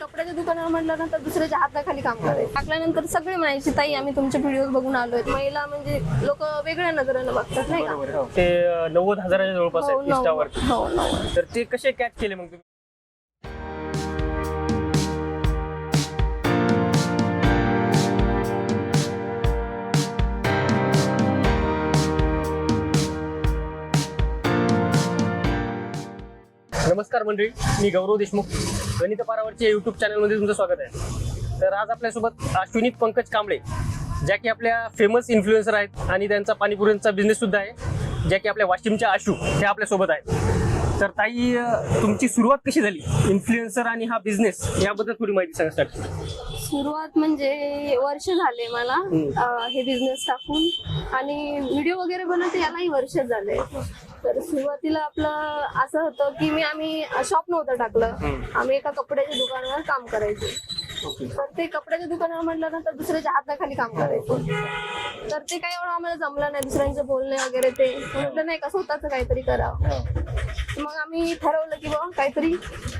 कपड्याच्या दुकानावर म्हटलं ना तर दुसऱ्याच्या हाताखाली काम करायचं. टाकल्यानंतर सगळे म्हणायचे ताई आम्ही तुमचे व्हिडिओ बघून आलोय. महिला म्हणजे लोक वेगळ्या नजरेनं बघतात नाही का? ते अं, नव्वद हजाराच्या जवळपास हो इंस्टावर. हो नव्वद. तर ते कसे कॅच केले मग तुम्ही? नमस्कार मंडळी मी गौरव देशमुख. गणित पारावरच्या युट्यूब चॅनलमध्ये तुमचं स्वागत आहे. तर आज आपल्यासोबत अश्विनी पंकज कांबळे ज्या की आपल्या फेमस इन्फ्लुएन्सर आहेत आणि त्यांचा पाणीपुरींचा बिझनेस सुद्धा आहे ज्या की आपल्या वाशिमच्या आशू हे आपल्यासोबत आहेत. तर ताई तुमची सुरुवात कशी झाली? इन्फ्लुएन्सर आणि हा बिझनेस याबद्दल थोडी माहिती सांगा स्टार्ट सुरुवात म्हणजे वर्ष झाले मला हे बिझनेस टाकून. आणि व्हिडिओ वगैरे बनवते यालाही वर्ष झाले तर सुरुवातीला आपलं असं होतं की मी आम्ही शॉप नव्हतं टाकलं. आम्ही एका कपड्याच्या दुकानावर काम करायचे. तर ते कपड्याच्या दुकानावर म्हटलं ना तर दुसऱ्याच्या हाताखाली काम करायचं. तर ते काही एवढं आम्हाला जमलं नाही दुसऱ्यांचं बोलणे वगैरे ते. म्हटलं नाही का स्वतःच काहीतरी करावं. मग आम्ही ठरवलं की बाबा काहीतरी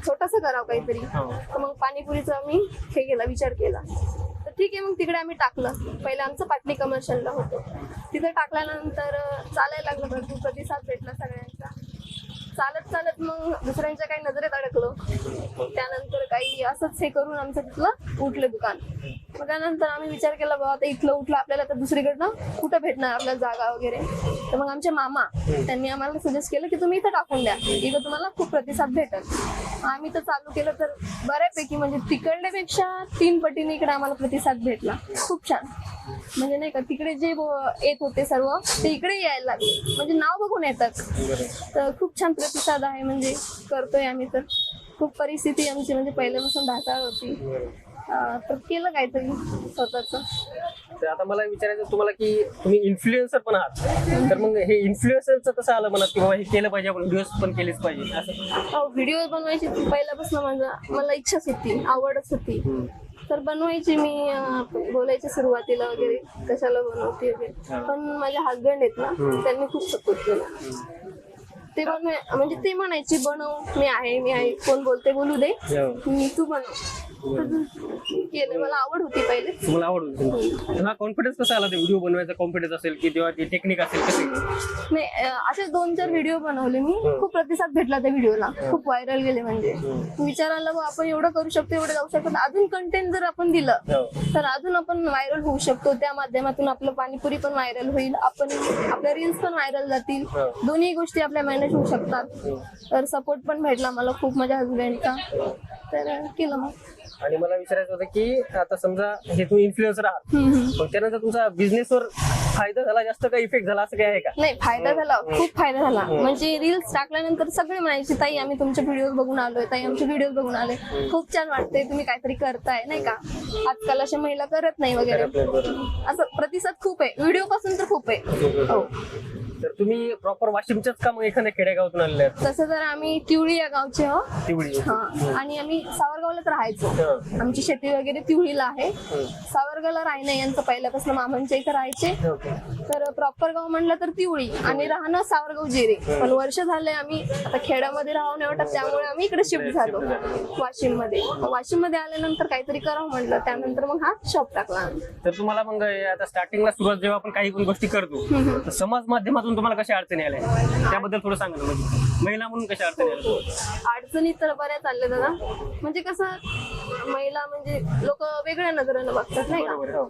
छोटस करावं काहीतरी. हो. तर मग पाणीपुरीचा आम्ही हे केला विचार केला. तर ठीक आहे मग तिकडे आम्ही टाकलं. पहिलं आमचं पाटणी कमर्शियलला होतं. तिथं टाकल्यानंतर चालायला लागलं भरपूर प्रतिसाद भेटला सगळ्यांचा. चालत चालत मग दुसऱ्यांच्या काही नजरेत अडकलो. त्यानंतर काही असंच हे करून आमचं तिथलं उठलं दुकान. मग त्यानंतर आम्ही विचार केला बाबा आता इथलं उठलं आपल्याला तर दुसरीकडनं कुठं भेटणार आपल्याला जागा वगैरे? तर मग आमचे मामा त्यांनी आम्हाला सजेस्ट केलं की तुम्ही इथं टाकून द्या. इथं तुम्हाला खूप प्रतिसाद भेटल. आम्ही तर चालू केलं तर बऱ्यापैकी म्हणजे तिकडल्यापेक्षा तीन पटीने इकडे आम्हाला प्रतिसाद भेटला. खूप छान. म्हणजे नाही का तिकडे जे येत होते सर्व ते इकडे यायला लागले. म्हणजे नाव बघून येतात. तर खूप छान प्रतिसाद आहे म्हणजे करतोय आम्ही तर. खूप परिस्थिती आमची म्हणजे पहिल्यापासून ढासाळ होती. अं, तर केलं काहीतरी स्वतःच. तर आता मला विचारायचं तुम्हाला की तुम्ही इन्फ्लुएन्सर पण आहात. तर मग हे इन्फ्लुएन्सरचं कसं आलं मनात की बाबा हे केलं पाहिजे आपण व्हिडिओज पण केलेच पाहिजे? असं. व्हिडिओ बनवायची पहिल्यापासून माझा मला इच्छाच होती आवडच होती. तर बनवायची मी अं, बोलायची सुरुवातीला वगैरे कशाला बनवते वगैरे. पण माझे हस्बंड आहेत ना त्यांनी खूप सपोर्ट केला. ते बनवे म्हणजे ते म्हणायचे बनव मी आहे मी आहे. कोण बोलते बोलू दे. मी तू बनव. केलं मला आवड होती पहिले. तुम्हाला आवडून हा कॉन्फिडन्स कसा आला ते व्हिडिओ बनवायचा? कॉन्फिडन्स असेल की तेव्हा ती टेक्निक असेल नाही असे दोन चार व्हिडिओ बनवले मी. खूप प्रतिसाद भेटला त्या व्हिडिओला खूप व्हायरल गेले म्हणजे. विचारायला बा आपण एवढं करू शकतो एवढं जाऊ शकतो. अजून कंटेंट जर आपण दिलं तर अजून आपण व्हायरल होऊ शकतो. त्या माध्यमातून आपलं पाणीपुरी पण व्हायरल होईल. आपण आपल्या रील्स पण व्हायरल जातील. दोन्ही गोष्टी आपल्या मॅनेज होऊ शकतात. तर सपोर्ट पण भेटला मला खूप माझ्या हजबंडचा तर केलं मग. आणि मला विचारायचं होतं की आता समजा हे तुम्ही इन्फ्लुएन्सर आहात. मग त्यानंतर तुमचा बिझनेसवर फायदा झाला जास्त काही इफेक्ट झाला असं काही आहे का? नाही फायदा झाला. खूप फायदा झाला. म्हणजे रील्स टाकल्यानंतर सगळे म्हणायचे ताई आम्ही तुमचे व्हिडिओ बघून आलोय. ताई आमचे व्हिडिओ बघून आलोय खूप छान वाटतंय तुम्ही काहीतरी करताय नाही का? आजकाल अशा महिला करत नाही वगैरे. असं प्रतिसाद खूप आहे. व्हिडिओ पासून तर खूप आहे. हो. तर तुम्ही प्रॉपर वाशिमच्याच का मग एखाद्या खेडेगावातून आलेले आहेत? तसं तर आम्ही तिवळी या गावचे हो तिवडी हा. आणि आम्ही सावरगावलाच राहायचो. हा. आमची शेती वगैरे तिवळीला आहे. सावरगावला राहणं यांचं पहिल्यापासून मामांच्या इथं राहायचे. ओके. तर प्रॉपर गाव म्हणलं तर तिवळी. आणि राहणं सावरगाव जिरे. पण वर्ष झाले आम्ही आता खेड्यामध्ये राहू नाही वाटत त्यामुळे आम्ही इकडे शिफ्ट झालो. वाशिममध्ये वाशिममध्ये आल्यानंतर काहीतरी करावं म्हटलं त्यानंतर मग हा शॉप टाकला आम्ही. तर तुम्हाला मग आता स्टार्टिंगला सुरुवात जेव्हा आपण काही पण गोष्टी करतो तर समाज माध्यमातून तुम्हाला कशा अडचणी आल्या त्याबद्दल थोडं सांगा ना म्हणजे महिला म्हणून कशा अडचणी आल्या? अडचणी तर बऱ्याच आल्या दादा. म्हणजे कसं महिला म्हणजे लोक वेगळ्या नजरेनं बघतात नाही का.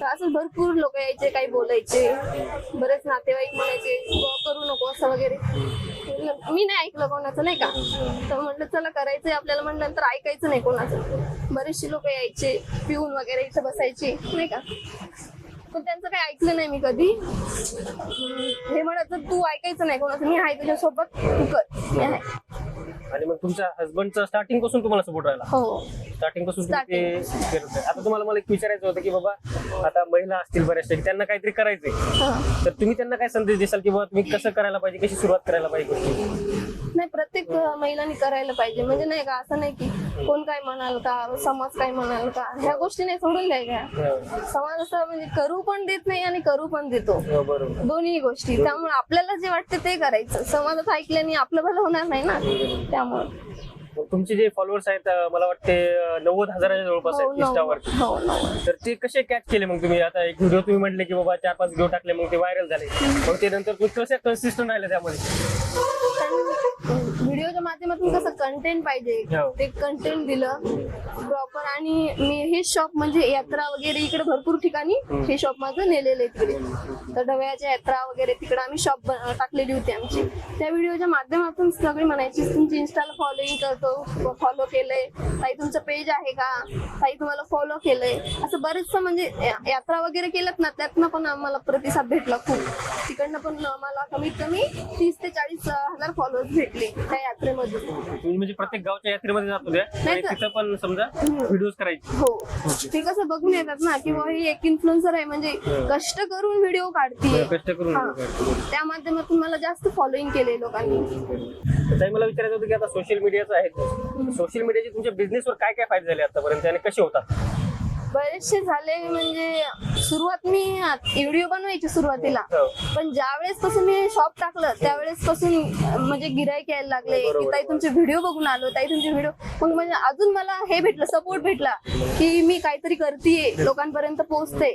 तर असं भरपूर लोक यायचे काही बोलायचे. बरेच नातेवाईक म्हणायचे "बुवा, करू नको असं वगैरे. मी नाही ऐकलं कोणाचं नाही का? तर म्हटलं चला करायचंय आपल्याला. म्हटलं नंतर ऐकायचं नाही कोणाचं. बरेचसे लोक यायचे पिऊन वगैरे इथं बसायचे नाही का? पण त्यांचं काही ऐकलं नाही मी कधी. हे म्हणत तू ऐकायचं नाही कोणाचं. मी आहे तुझ्यासोबत. तू कर. मी आहे. आणि मग तुमच्या हसबंडचा स्टार्टिंगपासून तुम्हाला सपोर्ट राहिला. हो. स्टार्टिंगपासून तुम्ही ते करत आहे. आता तुम्हाला मला एक विचारायचं होतं की बाबा आता महिला असतील बऱ्याचशा की त्यांना काहीतरी करायचंय. हा. तर तुम्ही त्यांना काय संदेश देसाल की बाबा तुम्ही कसं करायला पाहिजे कशी सुरुवात करायला पाहिजे गोष्टी? नाही प्रत्येक महिलांनी करायला पाहिजे. म्हणजे नाही का असं नाही की कोण काय म्हणाल का समाज काय म्हणाल का ह्या गोष्टी नाही सोडून द्यायच्या. समाज असं म्हणजे करू पण देत नाही आणि करू पण देतो. हो, बरोबर. दोन्ही गोष्टी. त्यामुळे आपल्याला जे वाटते ते करायचं. समाजात ऐकल्याने आपलं भलं होणार नाही ना. त्यामुळे. तुमचे जे फॉलोअर्स आहेत अं, मला वाटते अं, नव्वद हजाराच्या जवळपास हो आहेत इंस्टावरती. हो नव्वद. तर ते कसे कॅच केले मग तुम्ही? आता एक व्हिडिओ तुम्ही म्हटले की बाबा चार पाच व्हिडिओ टाकले मग ते व्हायरल झाले. मग ते नंतर तुम्ही कसे कन्सिस्टंट राहिले त्यामध्ये? व्हिडिओच्या माध्यमातून कसं कंटेंट पाहिजे. हो. ते कंटेंट दिलं प्रॉपर आणि मी हे शॉप म्हणजे यात्रा वगैरे इकडे भरपूर ठिकाणी हे शॉप माझं नेलेलं आहे तिकडे. तर ढवळ्याच्या यात्रा वगैरे तिकडे आम्ही शॉप टाकलेली होती आमची. त्या व्हिडिओच्या माध्यमातून सगळी म्हणायची तुमची इन्स्टाला फॉलोईंग करतो फॉलो केलंय. ताई तुमचं पेज आहे का? ताई तुम्हाला फॉलो केलंय. असं बरेचसं म्हणजे यात्रा वगैरे केल्यात ना त्यातनं पण आम्हाला प्रतिसाद भेटला खूप. तिकडनं पण आम्हाला कमीत कमी तीस ते चाळीस हजार फॉलोअर्स भेटले त्या यात्रेमधून तुम्ही म्हणजे प्रत्येक गावच्या यात्रेमध्ये जात होत्या आणि तर- तिथं पण समजा व्हिडिओज करायचे. हो. ते कसं बघून येतात ना की बाबा ही एक इन्फ्लुएन्सर आहे म्हणजे कष्ट करून व्हिडिओ काढतीये कष्ट करून हा. त्या माध्यमातून मला जास्त फॉलोईंग केले लोकांनी. ताई मला विचारायचं होतं की आता सोशल मीडियाचं आहे. सोशल मीडियाचे तुमच्या बिझनेसवर काय काय फायदे झाले आतापर्यंत आणि कसे होतात? बरेचसे झाले म्हणजे सुरुवात मी व्हिडिओ बनवायची सुरुवातीला हो. पण ज्यावेळेस पासून मी शॉप टाकलं त्यावेळेस पासून म्हणजे गिराईक यायला लागले की बरोबर. ताई तुमचे व्हिडिओ बघून आलो ताई तुमचे व्हिडिओ मग म्हणजे अजून मला हे भेटलं सपोर्ट भेटला की मी काहीतरी करतेय लोकांपर्यंत पोहोचते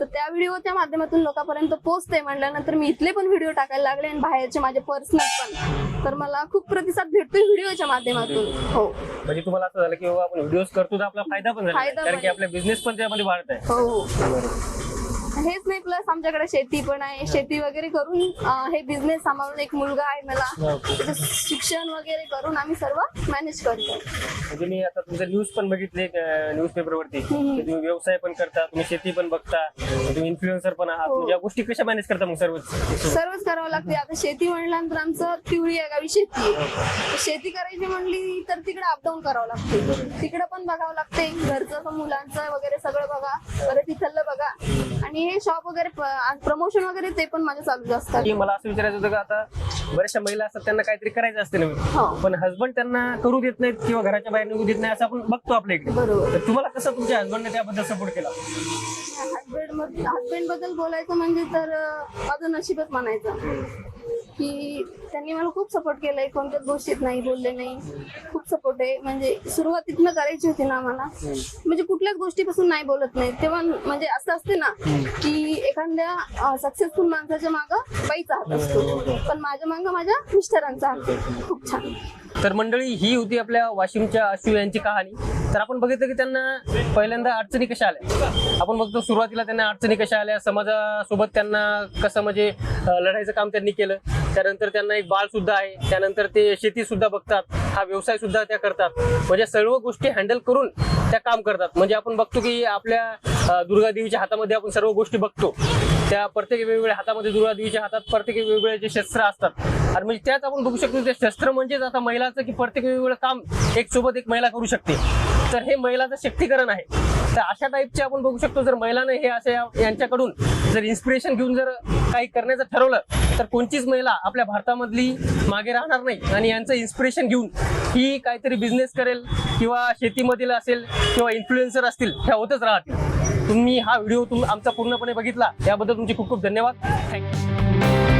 तर त्या व्हिडिओच्या माध्यमातून लोकांपर्यंत पोहोचते म्हटल्यानंतर मी इथले पण व्हिडिओ टाकायला लागले आणि बाहेरचे माझे पर्सनल पण तर मला खूप प्रतिसाद भेटतोय व्हिडिओच्या माध्यमातून हो म्हणजे तुम्हाला असं झालं की आपण व्हिडिओज करतो आपला फायदा पण झाला कारण की पण. बिझनेस पण त्यामध्ये वाढत आहे. हो. हेच नाही प्लस आमच्याकडे शेती पण आहे. शेती वगैरे करून अं, हे बिझनेस सांभाळून एक मुलगा आहे मला. त्याचं शिक्षण वगैरे करून आम्ही सर्व मॅनेज करतो. म्हणजे मी आता तुमचे न्यूज पण बघितले न्यूज पेपरवरती हम्म. तुम्ही व्यवसाय पण करता तुम्ही शेती पण बघता तुम्ही इन्फ्लुएन्सर पण आहात. हो. म्हणजे या गोष्टी कशा मॅनेज करता मग सर्व सर्वच करावं लागते. आता शेती म्हणल्यानंतर आमचं तिवरी या गावी शेती आहे. तर शेती करायची म्हणली तर तिकडे अपडाऊन करावं लागते. तिकडे पण बघावं लागते. घरचं मुलांचं वगैरे सगळं बघा. परत इथलं बघा. आणि हे शॉप वगैरे प्रमोशन वगैरे ते पण माझे चालूच असतात की मला असं विचारायचं होतं का आता बऱ्याचशा महिला असतात त्यांना काहीतरी करायचं असते हो. नवीन पण हसबंड त्यांना करू देत नाहीत किंवा घराच्या बाहेर निघू देत नाही असं आपण बघतो आपल्या इकडे. बरोबर. तुम्हाला कसं तुमच्या हसबंडने त्याबद्दल सपोर्ट केला? हजबंडबद्दल बोलायचं म्हणजे तर माझं नशीबच म्हणायचं. की त्यांनी मला खूप सपोर्ट केलाय कोणत्याच गोष्टीत नाही बोलले नाही. खूप सपोर्ट आहे. म्हणजे सुरुवातीतनं करायची होती ना मला म्हणजे कुठल्याच गोष्टीपासून नाही बोलत नाही. तेव्हा म्हणजे असं असते ना की एखाद्या सक्सेसफुल माणसाच्या मागं बाईचा हात असतो. पण माझ्या मागं माझ्या मिस्टरांचा हात खूप छान. तर मंडळी ही होती आपल्या वाशिमच्या अश्रू यांची कहाणी. तर आपण बघितलं की त्यांना पहिल्यांदा अडचणी कशा आल्या? आपण बघतो सुरुवातीला त्यांना अडचणी कशा आल्या समाजासोबत त्यांना कसं म्हणजे लढाईचं लढायचं काम त्यांनी केलं. त्यानंतर त्यांना एक बाळ सुद्धा आहे. त्यानंतर ते शेती सुद्धा बघतात. हा व्यवसाय सुद्धा त्या करतात. म्हणजे सर्व गोष्टी हँडल करून त्या काम करतात. म्हणजे आपण बघतो की आपल्या दुर्गा देवीच्या हातामध्ये आपण सर्व गोष्टी बघतो. त्या प्रत्येक वेगवेगळ्या हातामध्ये दुर्गा देवीच्या हातात प्रत्येक वेगवेगळे जे शस्त्र असतात आणि म्हणजे त्यात आपण बघू शकतो ते शस्त्र म्हणजेच आता महिलाचं की प्रत्येक वेगवेगळं काम एक सोबत एक महिला करू शकते. तर हे महिलाचं शक्तीकरण आहे. तर अशा टाईपचे आपण बघू शकतो जर महिलांना हे असे यांच्याकडून जर इन्स्पिरेशन घेऊन जर काही करण्याचं ठरवलं तर कोणतीच महिला आपल्या भारतामधली मागे राहणार नाही. आणि यांचं इन्स्पिरेशन घेऊन ही काहीतरी बिझनेस करेल किंवा शेतीमधील असेल किंवा इन्फ्लुएन्सर असतील ह्या होतच राहतील. तुम्ही हा व्हिडिओ तुम आमचा पूर्णपणे बघितला. याबद्दल तुमचे खूप खूप धन्यवाद. थँक्यू